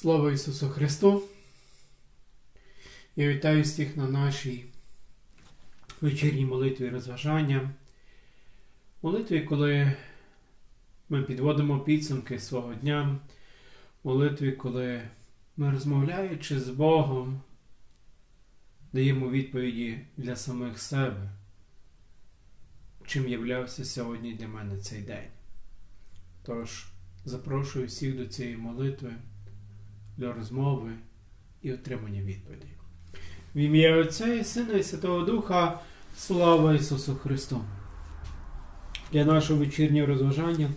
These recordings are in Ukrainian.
Слава Ісусу Христу! Я вітаю всіх на нашій вечірній молитві розважання. Молитві, коли ми підводимо підсумки свого дня, молитві, коли ми, розмовляючи з Богом, даємо відповіді для самих себе, чим являвся сьогодні для мене цей день. Тож, запрошую всіх до цієї молитви для розмови і отримання відповіді. В ім'я Отця і Сина і Святого Духа, слава Ісусу Христу! Для нашого вечірнього розважання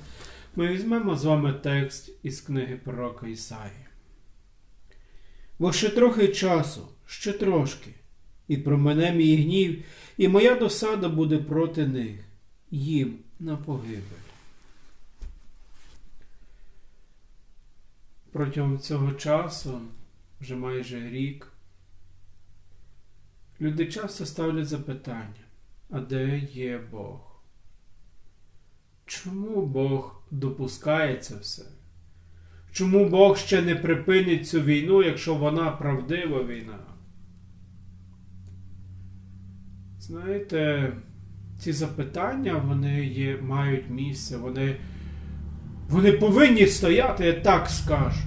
ми візьмемо з вами текст із книги пророка Ісаї. Бо ще трохи часу, ще трошки, і про мене мій гнів, і моя досада буде проти них, їм на погибель. Протягом цього часу, вже майже рік, люди часто ставлять запитання, а де є Бог? Чому Бог допускає це все? Чому Бог ще не припинить цю війну, якщо вона правдива війна? Знаєте, ці запитання вони є, мають місце, вони вони повинні стояти, я так скажу.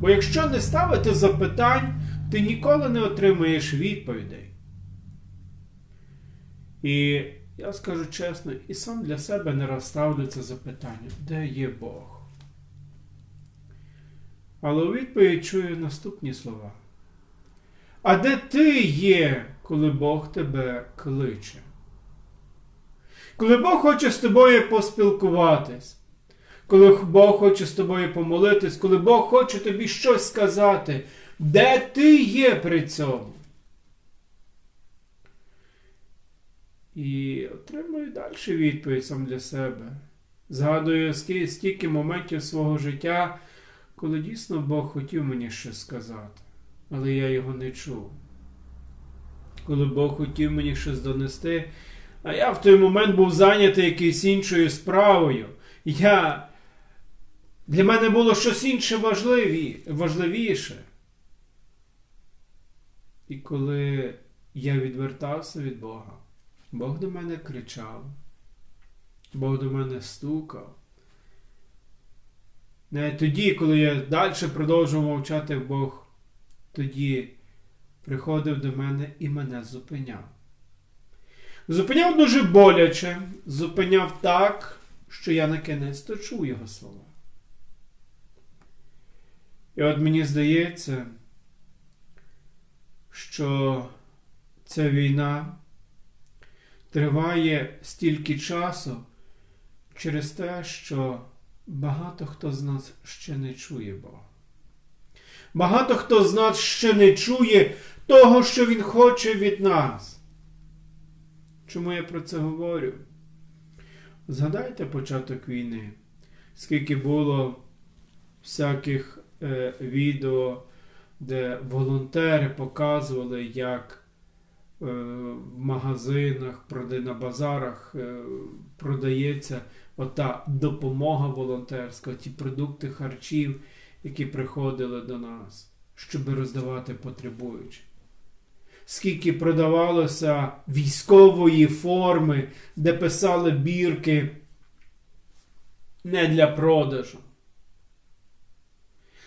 Бо якщо не ставити запитань, ти ніколи не отримаєш відповідей. І я скажу чесно, і сам для себе не розставлю це запитання, де є Бог? Але у відповідь чую наступні слова. А де ти є, коли Бог тебе кличе? Коли Бог хоче з тобою поспілкуватись? Коли Бог хоче з тобою помолитись, коли Бог хоче тобі щось сказати, де ти є при цьому? І отримую далі відповідь сам для себе. Згадую стільки моментів свого життя, коли дійсно Бог хотів мені щось сказати, але я його не чув. Коли Бог хотів мені щось донести, а я в той момент був зайнятий якоюсь іншою справою. Я для мене було щось інше важливі, важливіше. І коли я відвертався від Бога, Бог до мене кричав, Бог до мене стукав. Не тоді, коли я далі продовжував мовчати Бог, тоді приходив до мене і мене зупиняв. Зупиняв дуже боляче, зупиняв так, що я на кінець то його слова. І от мені здається, що ця війна триває стільки часу через те, що багато хто з нас ще не чує Бога. Багато хто з нас ще не чує того, що Він хоче від нас. Чому я про це говорю? Згадайте початок війни, скільки було всяких Е, відео, де волонтери показували, як е, в магазинах, на базарах е, продається ота допомога волонтерська, ті продукти харчів, які приходили до нас, щоб роздавати потребуючим. Скільки продавалося військової форми, де писали бірки не для продажу.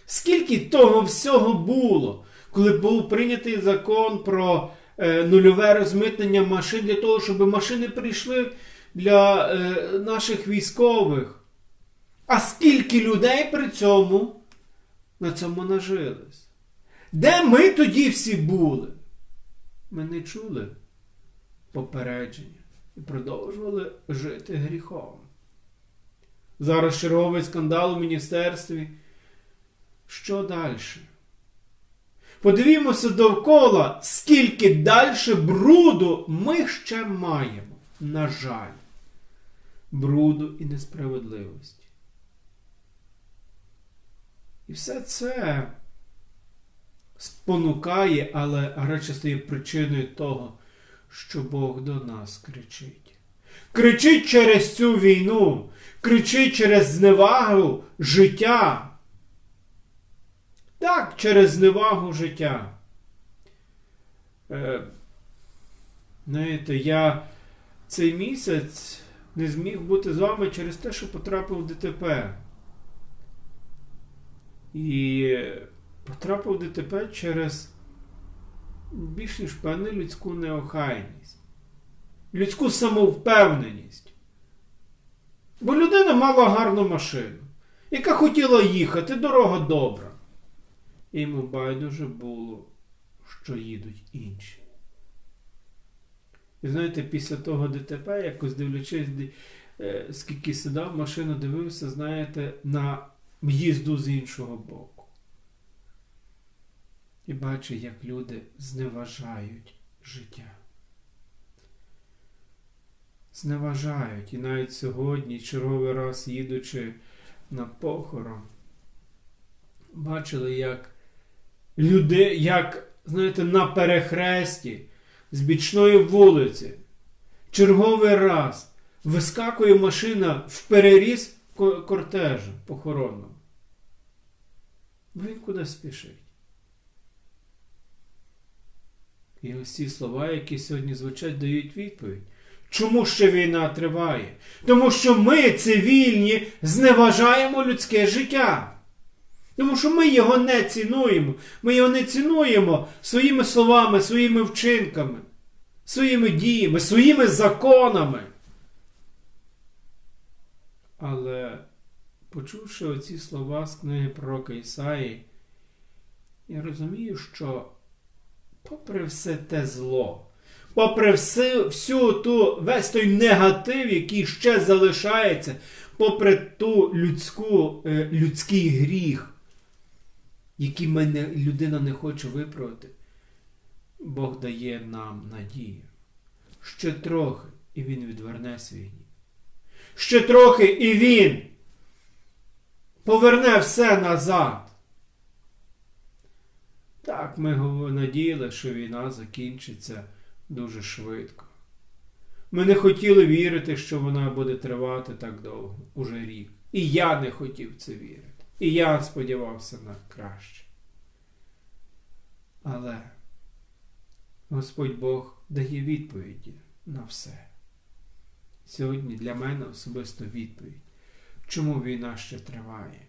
Скільки того всього було, коли був прийнятий закон про е, нульове розмитнення машин для того, щоб машини прийшли для е, наших військових. А скільки людей при цьому на цьому нажились? Де ми тоді всі були? Ми не чули попередження і продовжували жити гріхом. Зараз черговий скандал у міністерстві. Що далі? Подивімося довкола, скільки далі бруду ми ще маємо. На жаль, бруду і несправедливості. І все це спонукає, але радше стає причиною того, що Бог до нас кричить. Кричить через цю війну, кричить через зневагу життя. Так, через зневагу життя. Е, знаєте, я цей місяць не зміг бути з вами через те, що потрапив в ДТП. І потрапив в ДТП через більш ніж певну людську неохайність, людську самовпевненість. Бо людина мала гарну машину, яка хотіла їхати, дорога добра. Йому байдуже було, що їдуть інші. І знаєте, після того ДТП, якось дивлячись, е, скільки сідав, машину дивився, знаєте, на в'їзду з іншого боку. І бачу, як люди зневажають життя. Зневажають. І навіть сьогодні, черговий раз їдучи на похорон, бачили, як люди, як, знаєте, на перехресті з бічної вулиці, черговий раз вискакує машина в переріз кортежу похоронного. Бо він куди спішить. І ось ці слова, які сьогодні звучать, дають відповідь. Чому ще війна триває? Тому що ми, цивільні, зневажаємо людське життя. Тому що ми його не цінуємо. Ми його не цінуємо своїми словами, своїми вчинками, своїми діями, своїми законами. Але, почувши оці слова з книги пророка Ісаї, я розумію, що попри все те зло, попри все, всю ту, весь той негатив, який ще залишається, попри ту людську, е, людський гріх, який мене, людина не хоче виправити, Бог дає нам надію. Ще трохи, і Він відверне свій гнів. Ще трохи, і Він поверне все назад. Так, ми надіяли, що війна закінчиться дуже швидко. Ми не хотіли вірити, що вона буде тривати так довго, уже рік. І я не хотів це вірити. І я сподівався на краще. Але Господь Бог дає відповіді на все. Сьогодні для мене особисто відповідь. Чому війна ще триває?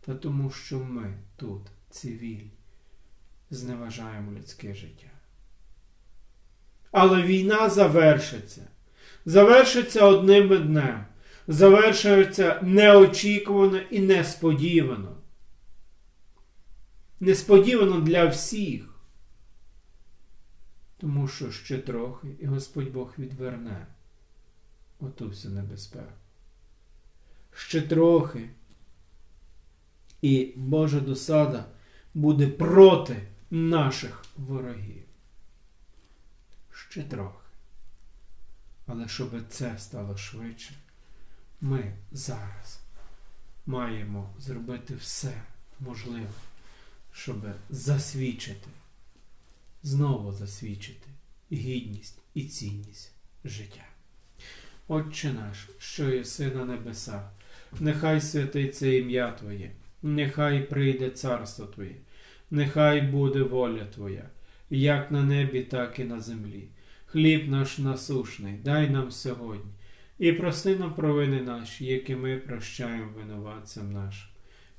Та тому, що ми тут, цивільні, зневажаємо людське життя. Але війна завершиться. Завершиться одним днем. Завершується неочікувано і несподівано. Несподівано для всіх. Тому що ще трохи і Господь Бог відверне оту всю небезпеку. Ще трохи. І Божа досада буде проти наших ворогів. Ще трохи. Але щоб це стало швидше, ми зараз маємо зробити все можливе, щоб засвідчити, знову засвідчити гідність і цінність життя. Отче наш, що єси на небесах, нехай святиться ім'я Твоє, нехай прийде царство Твоє, нехай буде воля Твоя, як на небі, так і на землі. Хліб наш насушний, дай нам сьогодні, і прости нам провини наші, які ми прощаємо винуватцям нашим.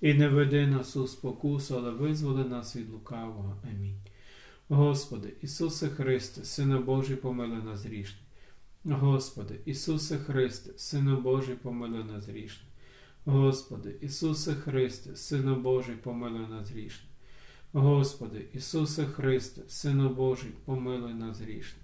І не веди нас у спокусу, але визволи нас від лукавого. Амінь. Господи, Ісусе Христе, Сина Божий, помили нас грішних. Господи, Ісусе Христе, Сина Божий, помили нас грішних. Господи, Ісусе Христе, Сина Божий, помилуй нас грішних. Господи, Ісусе Христе, Сину Божий, помилуй нас грішних.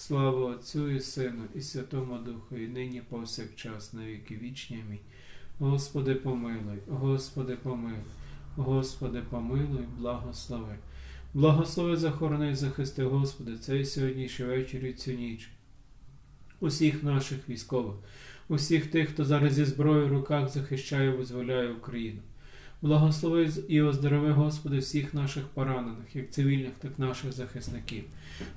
Слава Отцю і Сину, і Святому Духу, і нині повсякчас, на віки вічні. Амінь. Господи, помилуй, Господи, помилуй, Господи, помилуй, благослови. Благослови захорони і захисти, Господи, цей сьогоднішній вечір і цю ніч. Усіх наших військових, усіх тих, хто зараз зі зброєю в руках захищає і визволяє Україну. Благослови і оздорови, Господи, всіх наших поранених, як цивільних, так і наших захисників.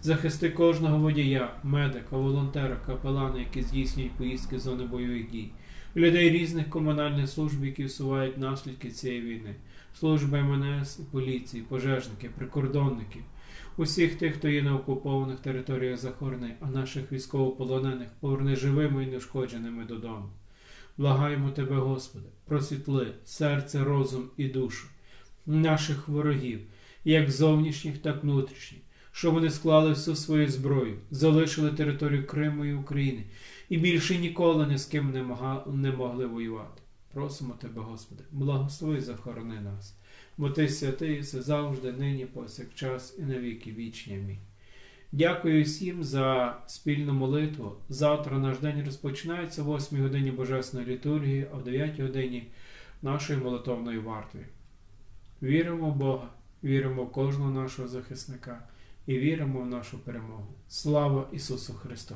Захисти кожного водія, медика, волонтера, капелана, які здійснюють поїздки з зони бойових дій, людей різних комунальних служб, які всувають наслідки цієї війни, служби МНС, і поліції, пожежники, прикордонники, усіх тих, хто є на окупованих територіях захорони, а наших військовополонених поверни живими і неушкодженими додому. Благаємо Тебе, Господи, просвітли серце, розум і душу наших ворогів, як зовнішніх, так внутрішніх, щоб вони склали всю свою зброю, залишили територію Криму і України і більше ніколи ні з ким не, мога, не могли воювати. Просимо Тебе, Господи, благослови захорони нас, бо Ти святий, все завжди, нині, повсякчас і навіки вічні. Амінь. Дякую всім за спільну молитву. Завтра наш день розпочинається о 8 годині Божественної літургії, а в 9 годині нашої молитовної вартої. Віримо в Бога, віримо в кожного нашого захисника і віримо в нашу перемогу. Слава Ісусу Христу!